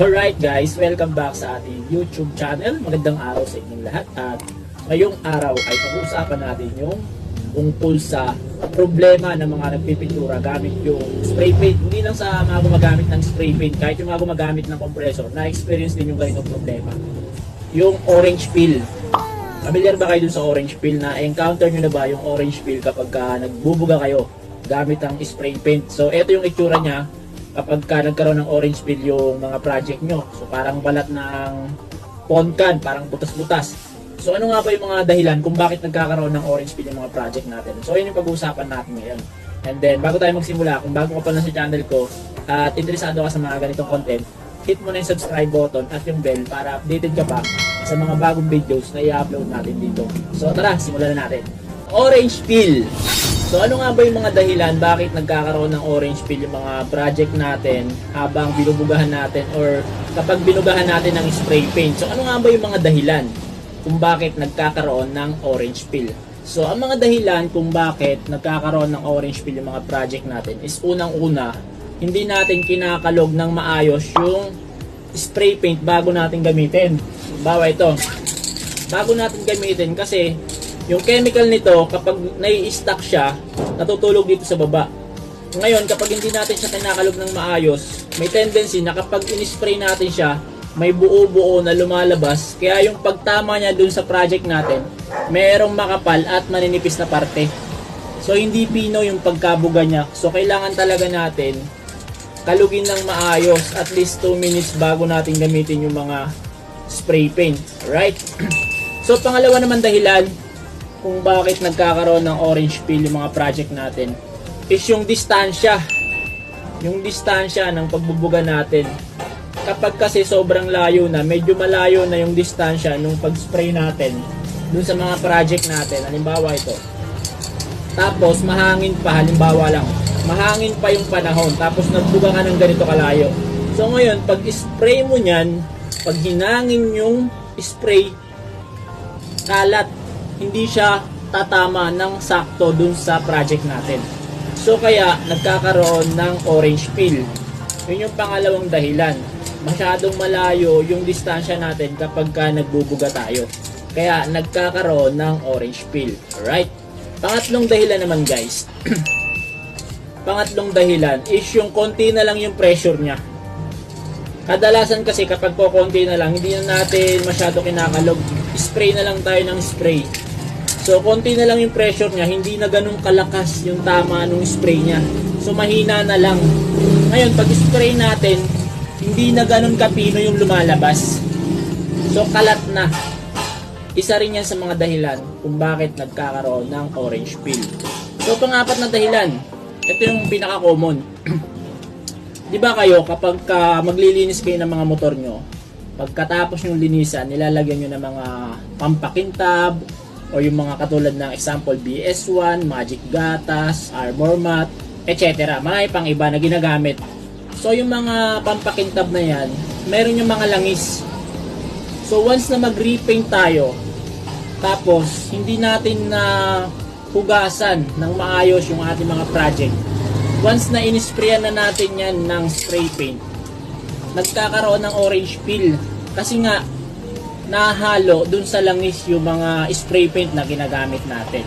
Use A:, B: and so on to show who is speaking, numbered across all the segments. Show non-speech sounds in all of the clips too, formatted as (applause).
A: Alright guys, welcome back sa ating YouTube channel. Magandang araw sa inyong lahat at ngayong araw ay pag-uusapan natin yung tungkol sa problema ng mga nagpipintura gamit yung spray paint. Hindi lang sa mga gumagamit ng spray paint, kahit yung mga gumagamit ng compressor, na-experience din yung ganitong problema. Yung orange peel. Familiar ba kayo dun sa orange peel na encounter nyo na ba yung orange peel kapag ka nagbubuga kayo gamit ang spray paint? So, ito yung itsura niya kapag ka nagkaroon ng orange peel yung mga project nyo. So parang balat ng poncan, parang butas-butas. So ano nga ba yung mga dahilan kung bakit nagkakaroon ng orange peel yung mga project natin? So yun yung pag-uusapan natin ngayon. And then bago tayo magsimula, kung bago ka pa lang sa channel ko at interesado ka sa mga ganitong content, hit mo na yung subscribe button at yung bell para updated ka pa sa mga bagong videos na i-upload natin dito. So tara, simulan na natin. Orange peel. So ano nga ba yung mga dahilan bakit nagkakaroon ng orange peel yung mga project natin habang binubugahan natin or kapag binugahan natin ng spray paint. So ano nga ba yung mga dahilan kung bakit nagkakaroon ng orange peel? So ang mga dahilan kung bakit nagkakaroon ng orange peel yung mga project natin is unang-una, hindi natin kinakalog ng maayos yung spray paint bago natin gamitin. Bawa ito. Bago natin gamitin kasi yung chemical nito, kapag nai-stack siya, natutulog dito sa baba. Ngayon, kapag hindi natin siya kinakalog ng maayos, may tendency na kapag in-spray natin siya, may buo-buo na lumalabas. Kaya yung pagtama niya dun sa project natin, merong makapal at maninipis na parte. So, hindi pino yung pagkabuga niya. So, kailangan talaga natin kalugin ng maayos at least 2 minutes bago natin gamitin yung mga spray paint. Right? (clears throat) so, pangalawa naman dahilan, kung bakit nagkakaroon ng orange peel yung mga project natin is yung distansya. Yung distansya ng pagbubuga natin. Kapag kasi sobrang layo na, medyo malayo na yung distansya nung pag-spray natin dun sa mga project natin. Halimbawa ito. Tapos mahangin pa, halimbawa lang. Mahangin pa yung panahon. Tapos nagbuga ka ng ganito kalayo. So ngayon, pag spray mo niyan, pag hinangin yung spray, kalat hindi siya tatama ng sakto dun sa project natin. So kaya nagkakaroon ng orange peel. Yun yung pangalawang dahilan. Masyadong malayo yung distansya natin kapag ka nagbubuga tayo. Kaya nagkakaroon ng orange peel. Alright? Pangatlong dahilan naman guys. (clears throat) Pangatlong dahilan is yung konti na lang yung pressure niya. Kadalasan kasi kapag po konti na lang, hindi na natin masyado kinakalog. Spray na lang tayo ng spray. So, konti na lang yung pressure niya, hindi na ganun kalakas yung tama nung spray niya. So, mahina na lang. Ngayon, pag spray natin, hindi na ganun kapino yung lumalabas. So, kalat na. Isa rin yan sa mga dahilan kung bakit nagkakaroon ng orange peel. So, pangapat na dahilan, ito yung pinaka-common. (clears throat) Di ba kayo, kapag ka maglilinis kayo ng mga motor nyo, pagkatapos yung linisan, nilalagyan nyo ng mga pampakintab, o yung mga katulad ng example BS1, Magic Gatas, Arbor Mat, etc. Marami pang iba na ginagamit. So yung mga pampakintab na yan, meron yung mga langis. So once na mag-repaint tayo, tapos hindi natin na hugasan ng maayos yung ating mga project. Once na inisprayan na natin yan ng spray paint, nagkakaroon ng orange peel. Kasi nga, nahalo dun sa langis yung mga spray paint na ginagamit natin.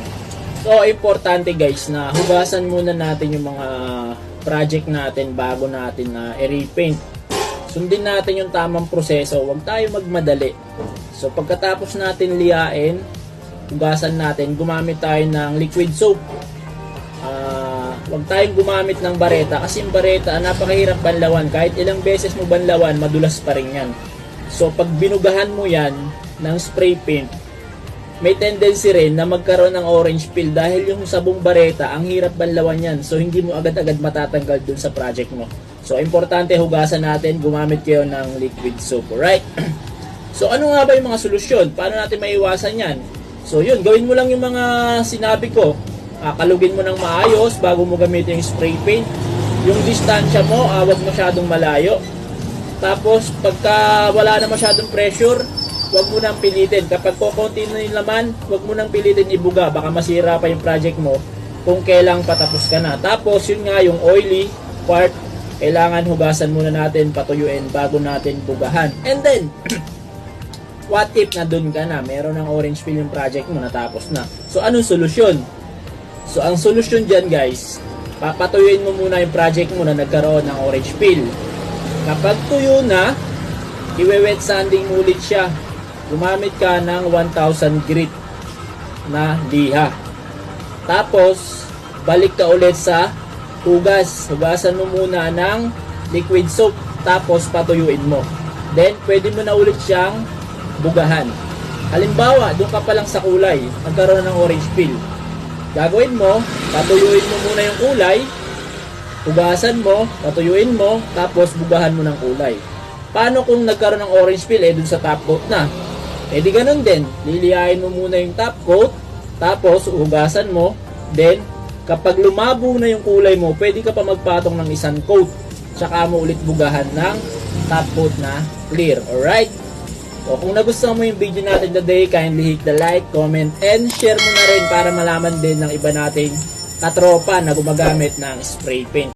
A: So, importante guys na hugasan muna natin yung mga project natin bago natin na i-repaint. Sundin natin yung tamang proseso, huwag tayo magmadali. So, pagkatapos natin liyain, hugasan natin, gumamit tayo ng liquid soap. Ah, huwag tayong gumamit ng bareta kasi yung bareta napakahirap banlawan. Kahit ilang beses mo banlawan, madulas pa rin yan. So pag binugahan mo yan ng spray paint, may tendency rin na magkaroon ng orange peel dahil yung sabong bareta, ang hirap banlawan yan. So hindi mo agad-agad matatanggal dun sa project mo. So importante hugasan natin, gumamit kayo ng liquid soap, alright? (clears throat) so ano nga ba yung mga solusyon? Paano natin maiwasan yan? So yun, gawin mo lang yung mga sinabi ko. Ah, kalugin mo ng maayos bago mo gamitin yung spray paint. Yung distansya mo, ah, wag masyadong malayo. Tapos, pagka wala na masyadong pressure, wag mo nang pilitin. Kapag kukunti na yung laman, wag mo nang pilitin ibuga. Baka masira pa yung project mo kung kailang patapos ka na. Tapos, yun nga, yung oily part, kailangan hugasan muna natin, patuyuin bago natin bugahan. And then, (clears throat) what if na dun ka na, meron ng orange peel yung project mo, natapos na. So, anong solusyon? So, ang solusyon dyan guys, papatuyuin mo muna yung project mo na nagkaroon ng orange peel. Kapag tuyo na, iwe-wet sanding ulit siya. Gumamit ka ng 1,000 grit na liha. Tapos, balik ka ulit sa hugas. Hugasan mo muna ng liquid soap. Tapos, patuyuin mo. Then, pwede mo na ulit siyang bugahan. Halimbawa, doon ka pa lang sa kulay, nagkaroon ng orange peel. Gagawin mo, patuyuin mo muna yung kulay, hugasan mo, patuyuin mo, tapos bugahan mo ng kulay. Paano kung nagkaroon ng orange peel eh dun sa top coat na? Eh di ganun din, liliyain mo muna yung top coat, tapos hugasan mo, then kapag lumabo na yung kulay mo, pwede ka pa magpatong ng isang coat, tsaka mo ulit bugahan ng top coat na clear, alright? So kung nagustuhan mo yung video natin today, kindly hit the like, comment, and share mo na rin para malaman din ng iba nating katropa na gumagamit ng spray paint.